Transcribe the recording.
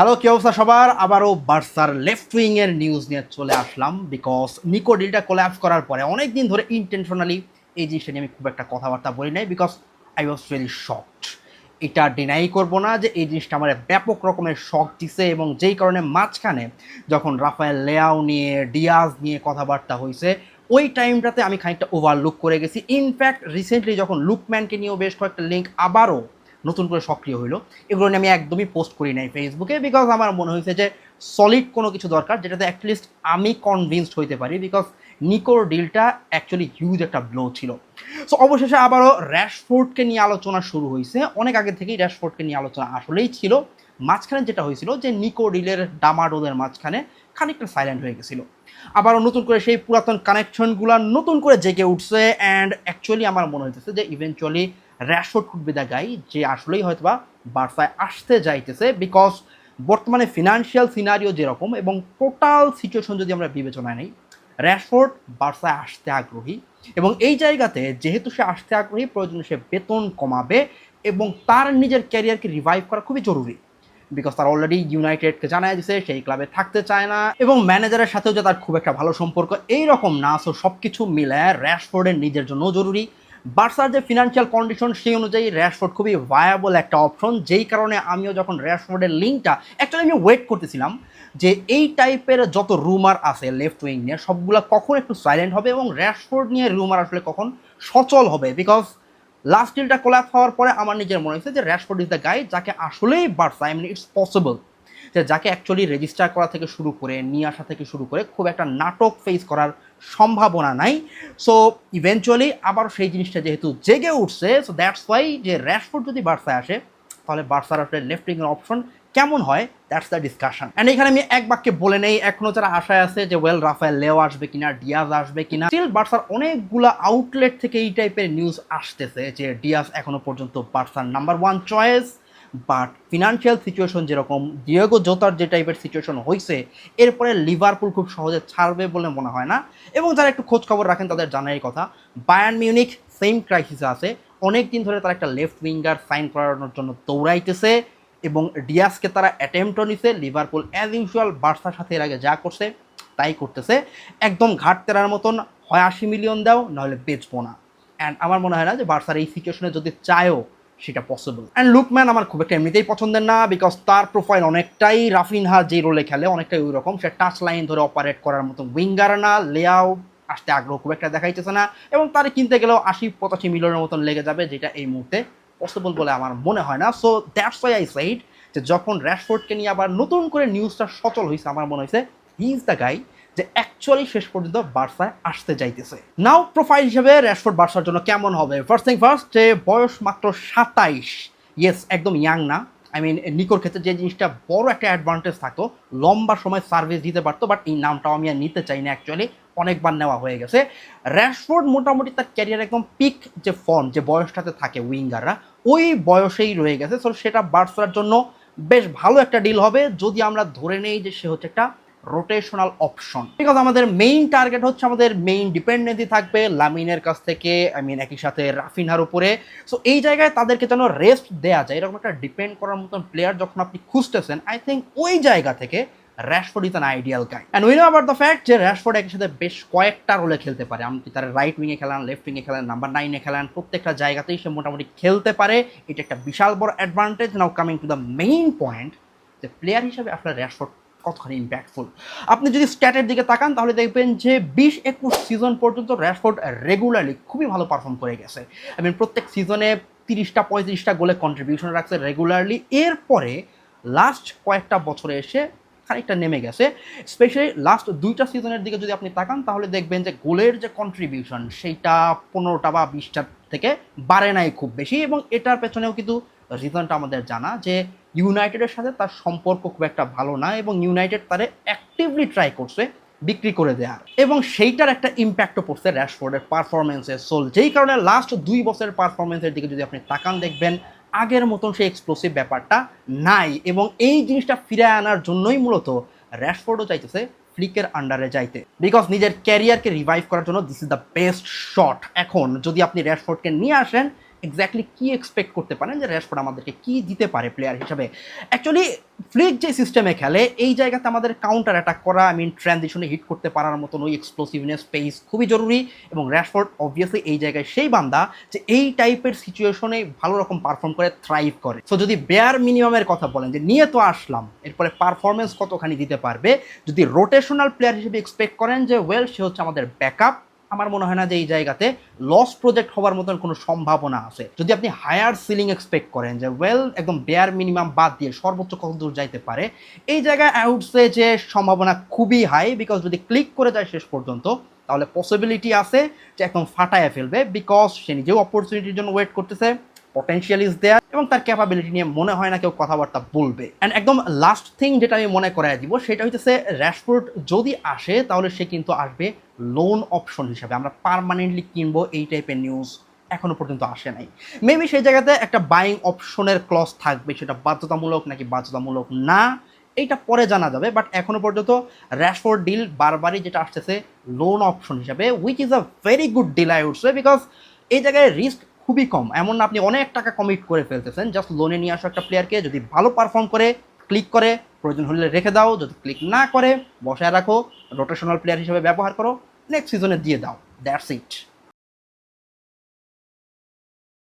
Hello, কি অবস্থা সবার? আবারও বার্সার লেফট উইং এর নিউজ নিয়ে চলে আসলাম বিকজ নিকো ডিলটা কোল্যাপস করার পরে অনেক দিন ধরে ইন্টেনশনালি এই জিনিসটা নিয়ে আমি খুব একটা কথাবার্তা বলি নাই because I was very shocked এটা ডিনাই করব না যে এই জিনিসটা আমার ব্যাপক রকমের শখ দিছে এবং যেই কারণে মাঝখানে যখন রাফায়েল লেয়াও নিয়ে, ডিয়াজ নিয়ে কথাবার্তা হয়েছে ওই টাইমটাতে আমি খানিকটা ওভারলুক করে গেছি। ইনফ্যাক্ট রিসেন্টলি যখন লুকম্যানকে নিয়েও বেশ কয়েকটা লিঙ্ক আবারও নতুন করে সক্রিয় হইল। এগুলো নিয়ে আমি একদমই পোস্ট করি নাই ফেসবুকে বিকজ আমার মনে হয়েছে যে সলিড কোনো কিছু দরকার যেটাতে অ্যাটলিস্ট আমি কনভিন্সড হইতে পারি বিকজ নিকোর ডিলটা অ্যাকচুয়ালি হিউজ একটা ব্লো ছিল। সো অবশেষে আবারও র্যাশফোর্ডকে নিয়ে আলোচনা শুরু হয়েছে অনেক আগে থেকেই র্যাশফোর্ডকে নিয়ে আলোচনা আসলেই ছিল। মাঝখানে যেটা হয়েছিল যে নিকো ডিলের ডামাডোলের মাঝখানে খানিকটা সাইলেন্ট হয়ে গেছিল। আবারও নতুন করে সেই পুরাতন কানেকশনগুলো নতুন করে জেগে উঠছে অ্যান্ড অ্যাকচুয়ালি আমার মনে হইতেছে যে eventually Rashford could be guy, যে আসলেই হয়তোবা বার্সায় আসতে যাইতেছে বিকজ বর্তমানে ফিনান্সিয়াল সিনারিও যেরকম এবং টোটাল সিচুয়েশন যদি আমরা বিবেচনায় নিই, র্যাশফোর্ড বার্সায় আসতে আগ্রহী এবং এই জায়গাতে যেহেতু সে আসতে আগ্রহী, প্রয়োজনে সে বেতন কমাবে এবং তার নিজের ক্যারিয়ারকে রিভাইভ করা খুবই জরুরি বিকজ তার অলরেডি ইউনাইটেডকে জানায় দিছে, সেই ক্লাবে থাকতে চায় না এবং ম্যানেজারের সাথেও যে তার খুব একটা ভালো সম্পর্ক এই রকম না সো সব কিছু মিলে র্যাশফোর্ডের নিজের জন্য জরুরি বার্সার যে ফিনান্সিয়াল কন্ডিশন সেই অনুযায়ী র্যাশফোর্ড খুবই ভায়াবল একটা অপশন যেই কারণে আমিও যখন র্যাশফোর্ডের লিঙ্কটা অ্যাকচুয়ালি আমি ওয়েট করতেছিলাম যে এই টাইপের যত রুমার আছে লেফট উইং নিয়ে, সবগুলো কখন একটু সাইলেন্ট হবে এবং র্যাশফোর্ড নিয়ে রুমার আসলে কখন সচল হবে? বিকজ লাস্ট ডিলটা কোলাপ হওয়ার পরে আমার নিজের মনে হয়েছে যে র্যাশফোর্ড ইজ দ্য গাই যাকে আসলেই Barca I mean it's possible যে যাকে অ্যাকচুয়ালি রেজিস্টার করা থেকে শুরু করে, নিয়ে আসা থেকে শুরু করে খুব একটা নাটক ফেস করার সম্ভাবনা নাই। সো ইভেনচুয়ালি আবার সেই জিনিসটা যেহেতু জেগে উঠছে সো দ্যাটস ওয়াই যে র্যাশফোর্ড যদি বার্সায় আসে, তাহলে বার্সার আসলে লেফট অপশন কেমন হয়? দ্যাটস দ্য ডিসকাশন অ্যান্ড এখানে আমি এক বাক্যে বলে নেই এখনও যারা আশায় আছে যে ওয়েল রাফায়েল লেও আসবে কিনা ডিয়াজ আসবে কিনা স্টিল বার্সার অনেকগুলো আউটলেট থেকে এই টাইপের নিউজ আসতেছে যে ডিয়াজ এখনও পর্যন্ত বার্সার number one choice but financial situation যেরকম ডিয়েগো জোতার যে টাইপের সিচুয়েশন হয়েছে এরপরে লিভারপুল খুব সহজে ছাড়বে বলে মনে হয় না। এবং যারা একটু খোঁজ খবর রাখেন তাদের জানারই কথা বায়ান মিউনিক সেম ক্রাইসিসে আছে। অনেক দিন ধরে তারা একটা লেফট উইঙ্গার সাইন করানোর জন্য দৌড়াইতেছে এবং ডিয়াসকে তারা অ্যাটেম্পটও নিছে। লিভারপুল অ্যাজ ইউজুয়াল বার্সার সাথে এর আগে যা করছে, তাই করতেছে। একদম ঘাট তেরার মতন, হয় আশি মিলিয়ন দাও, নাহলে বেচবো না। অ্যান্ড আমার মনে হয় না যে বার্সার এই সিচুয়েশনে যদি চায়ও সেটা পসিবল অ্যান্ড লুকম্যান আমার খুব একটা এমনিতেই পছন্দের না বিকজ তার প্রোফাইল অনেকটাই রাফিনহা যে রোলে খেলে, অনেকটাই ওই রকম সে টাচ লাইন ধরে অপারেট করার মতো উইঙ্গার না লেয়াও আসতে আগ্রহ খুব একটা দেখাইতেছে না। এবং তার কিনতে গেলেও আশি পঁচাশি মিলিয়নের মতন লেগে যাবে, যেটা এই মুহূর্তে পসিবল বলে আমার মনে হয় না। So that's why I side যে যখন র্যাশফোর্ডকে নিয়ে আবার নতুন করে নিউজটা সচল হয়েছে আমার মনে হয়েছে হি ইজ দ্য গাই যে অ্যাকচুয়ালি শেষ পর্যন্ত বার্সায় আসতে যাইতেছে। নাও প্রোফাইল হিসেবে র্যাশফোর্ড বার্সার জন্য কেমন হবে? ফার্স্ট থিং ফার্স্ট যে বয়স মাত্র সাতাইশ। ইয়েস একদম ইয়াং না। আই মিন নিকোর ক্ষেত্রে যে জিনিসটা বড় একটা অ্যাডভান্টেজ থাকতো, লম্বা সময় সার্ভিস দিতে পারতো বাট এই নামটাও আমি আর নিতে চাই না অ্যাকচুয়ালি অনেকবার নেওয়া হয়ে গেছে। র্যাশফোর্ড মোটামুটি তার ক্যারিয়ার একদম পিক যে ফর্ম যে বয়সটাতে থাকে উইঙ্গাররা, ওই বয়সেই রয়ে গেছে। সো সেটা বার্সার জন্য বেশ ভালো একটা ডিল হবে। যদি আমরা ধরে নেই যে সে হচ্ছে একটা রোটেশনাল অপশন বিকজ আমাদের মেইন টার্গেট হচ্ছে আমাদের মেইন ডিপেন্ডেন্সি থাকবে লামিনের কাছ থেকে আই মিন একই সাথে রাফিনহার উপরে। সো এই জায়গায় তাদেরকে যেন রেস্ট দেওয়া যায়, এরকম একটা ডিপেন্ড করার মতন প্লেয়ার যখন আপনি খুঁজতেছেন আই থিঙ্ক ওই জায়গা থেকে Rashford is an ideal guy and we know আবার দ্য ফ্যাক্ট যে র্যাশফোর্ড একই সাথে বেশ কয়েকটা রোলে খেলতে পারে। আপনি তার রাইট উইংয়ে খেলান লেফট উইংয়ে খেলান নাম্বার নাইনে খেলান, প্রত্যেকটা জায়গাতেই সে মোটামুটি খেলতে পারে। এটা একটা বিশাল বড় advantage now coming to the main point যে প্লেয়ার হিসাবে আপনার র্যাশফোর্ড কতখানি ইম্প্যাক্টফুল আপনি যদি স্ট্যাটের দিকে তাকান, তাহলে দেখবেন যে বিশ একুশ সিজন পর্যন্ত র্যাশফোর্ড রেগুলারলি খুবই ভালো পারফর্ম করে গেছে। আই মিন প্রত্যেক সিজনে তিরিশটা, পঁয়ত্রিশটা গোলে কন্ট্রিবিউশন রাখছে রেগুলারলি এরপরে লাস্ট কয়েকটা বছরে এসে খানিকটা নেমে গেছে। স্পেশালি লাস্ট দুইটা সিজনের দিকে যদি আপনি তাকান, তাহলে দেখবেন যে গোলের যে কন্ট্রিবিউশন সেইটা পনেরোটা বা বিশটা থেকে বাড়ে নাই খুব বেশি এবং এটার পেছনেও কিন্তু রিজনটা আমাদের জানা যে ইউনাইটেডের সাথে তার সম্পর্ক খুব একটা ভালো না এবং ইউনাইটেড তারে অ্যাক্টিভলি ট্রাই করছে বিক্রি করে দেওয়ার এবং সেইটার একটা ইম্প্যাক্টও পড়ছে র্যাশফোর্ডের পারফরমেন্সে সোল যেই কারণে লাস্ট দুই বছরের পারফরমেন্সের দিকে যদি আপনি তাকান দেখবেন, আগের মতন সেই এক্সপ্লোসিভ ব্যাপারটা নাই এবং এই জিনিসটা ফিরে আনার জন্যই মূলত র্যাশফোর্ডও চাইতেছে ফ্লিকের আন্ডারে যাইতে। বিকজ নিজের ক্যারিয়ারকে রিভাইভ করার জন্য this is the best shot এখন যদি আপনি র্যাশফোর্ডকে নিয়ে আসেন এক্স্যাক্টলি কি এক্সপেক্ট করতে পারেন যে র্যাশফোর্ড আমাদেরকে কি দিতে পারে প্লেয়ার হিসাবে? অ্যাকচুয়ালি ফ্লিক যে সিস্টেমে খেলে, এই জায়গাতে আমাদের কাউন্টার অ্যাটাক করা আই মিন ট্রানজিশনে হিট করতে পারার মতন ওই এক্সপ্লোসিভনেস পেস খুবই জরুরি এবং র্যাশফোর্ড অবভিয়াসলি এই জায়গায় সেই বান্দা যে এই টাইপের সিচুয়েশনে ভালো রকম পারফর্ম করে থ্রাইভ করে। সো যদি বেয়ার মিনিমামের কথা বলেন যে নিয়ে তো আসলাম এরপরে পারফরমেন্স কতখানি দিতে পারবে? যদি রোটেশনাল প্লেয়ার হিসেবে এক্সপেক্ট করেন যে ওয়েল সে হচ্ছে আমাদের ব্যাকআপ আমার মনে হয় না যে এই জায়গাতে লস প্রজেক্ট হওয়ার মতন কোনো সম্ভাবনা আছে। যদি আপনি হায়ার সিলিং এক্সপেক্ট করেন যে ওয়েল একদম বেয়ার মিনিমাম বাদ দিয়ে সর্বোচ্চ কত দূর যাইতে পারে, এই জায়গায় আউটসে যে সম্ভাবনা খুবই হাই বিকজ যদি ক্লিক করে যায় শেষ পর্যন্ত, তাহলে পসিবিলিটি আছে যে একদম ফাটায় ফেলবে বিকজ সে নিজেও অপরচুনিটির জন্য ওয়েট করতেছে। পটেন্সিয়াল ইজ দেয়ার এবং তার ক্যাপাবিলিটি নিয়ে মনে হয় না কেউ কথাবার্তা বলবে। অ্যান্ড একদম লাস্ট থিং যেটা আমি মনে করাই দিব, সেটা হইতেছে র্যাশফোর্ড যদি আসে, তাহলে সে কিন্তু আসবে লোন অপশন হিসাবে। আমরা পারমানেন্টলি কিনবো এই টাইপের নিউজ এখনও পর্যন্ত আসে নাই। মেবি সেই জায়গাতে একটা বাইং অপশনের ক্লজ থাকবে, সেটা বাধ্যতামূলক নাকি বাধ্যতামূলক না, এইটা পরে জানা যাবে। বাট এখনও পর্যন্ত র্যাশফোর্ড ডিল বারবারই যেটা আসতেছে লোন অপশন হিসাবে which is a very good deal I উঠছে বিকজ এই জায়গায় রিস্ক খুবই কম। এমন না আপনি অনেক টাকা কমিট করে ফেলতেছেন জাস্ট লোনে নিয়ে আসো একটা প্লেয়ারকে যদি ভালো পারফর্ম করে ক্লিক করে, প্রয়োজন হলে রেখে দাও, যদি ক্লিক না করে, বসায় রাখো রোটেশনাল প্লেয়ার হিসেবে ব্যবহার করো নেক্সট সিজনে দিয়ে দাও দ্যাটস ইট